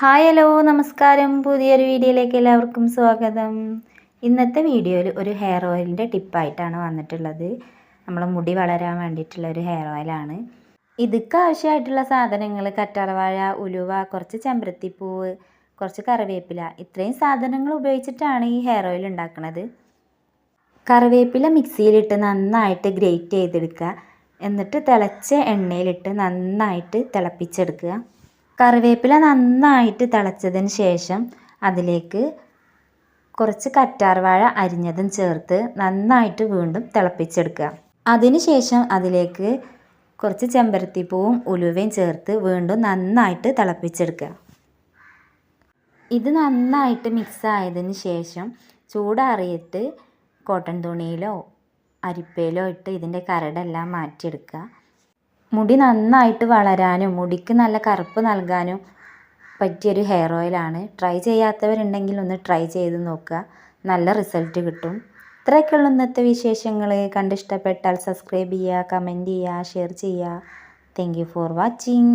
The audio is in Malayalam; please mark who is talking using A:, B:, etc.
A: ഹായ് ഹലോ നമസ്കാരം. പുതിയൊരു വീഡിയോയിലേക്ക് എല്ലാവർക്കും സ്വാഗതം. ഇന്നത്തെ വീഡിയോയിൽ ഒരു ഹെയർ ഓയിലിന്റെ ടിപ്പായിട്ടാണ് വന്നിട്ടുള്ളത്. നമ്മൾ മുടി വളരാൻ വേണ്ടിയിട്ടുള്ള ഒരു ഹെയർ ഓയിലാണ്. ഇതൊക്കെ ആവശ്യമായിട്ടുള്ള സാധനങ്ങൾ കറ്റാർവാഴ ഉലുവ കുറച്ച് ചെമ്പരത്തിപ്പൂവ് കുറച്ച് കറിവേപ്പില ഇത്രയും സാധനങ്ങൾ ഉപയോഗിച്ചിട്ടാണ് ഈ ഹെയർ ഓയിൽ ഉണ്ടാക്കുന്നത് കറിവേപ്പില മിക്സിയിലിട്ട് നന്നായിട്ട് ഗ്രേറ്റ് ചെയ്തെടുക്കുക. എന്നിട്ട് തിളച്ച എണ്ണയിലിട്ട് നന്നായിട്ട് തിളപ്പിച്ചെടുക്കുക. കറിവേപ്പില നന്നായിട്ട് തിളച്ചതിന് ശേഷം അതിലേക്ക് കുറച്ച് കറ്റാർവാഴ അരിഞ്ഞതും ചേർത്ത് നന്നായിട്ട് വീണ്ടും തിളപ്പിച്ചെടുക്കുക. അതിനുശേഷം അതിലേക്ക് കുറച്ച് ചെമ്പരത്തിപ്പൂവും ഉലുവയും ചേർത്ത് വീണ്ടും നന്നായിട്ട് തിളപ്പിച്ചെടുക്കുക. ഇത് നന്നായിട്ട് മിക്സ് ആയതിന് ശേഷം ചൂടാറിയിട്ട് കോട്ടൺ തുണിയിലോ അരിപ്പയിലോ ഇട്ട് ഇതിന്റെ കരടെല്ലാം മാറ്റിയെടുക്കുക. മുടി നന്നായിട്ട് വളരാനും മുടിക്ക് നല്ല കറുപ്പ് നൽകാനും പറ്റിയൊരു ഹെയർ ഓയിലാണ് ട്രൈ ചെയ്യാത്തവരുണ്ടെങ്കിൽ ഒന്ന് ട്രൈ ചെയ്ത് നോക്കുക. നല്ല റിസൾട്ട് കിട്ടും. ഇത്രയൊക്കെയുള്ള ഇന്നത്തെ വിശേഷങ്ങൾ കണ്ടിഷ്ടപ്പെട്ടാൽ സബ്സ്ക്രൈബ് ചെയ്യുക കമന്റ് ചെയ്യുക ഷെയർ ചെയ്യുക. Thank for watching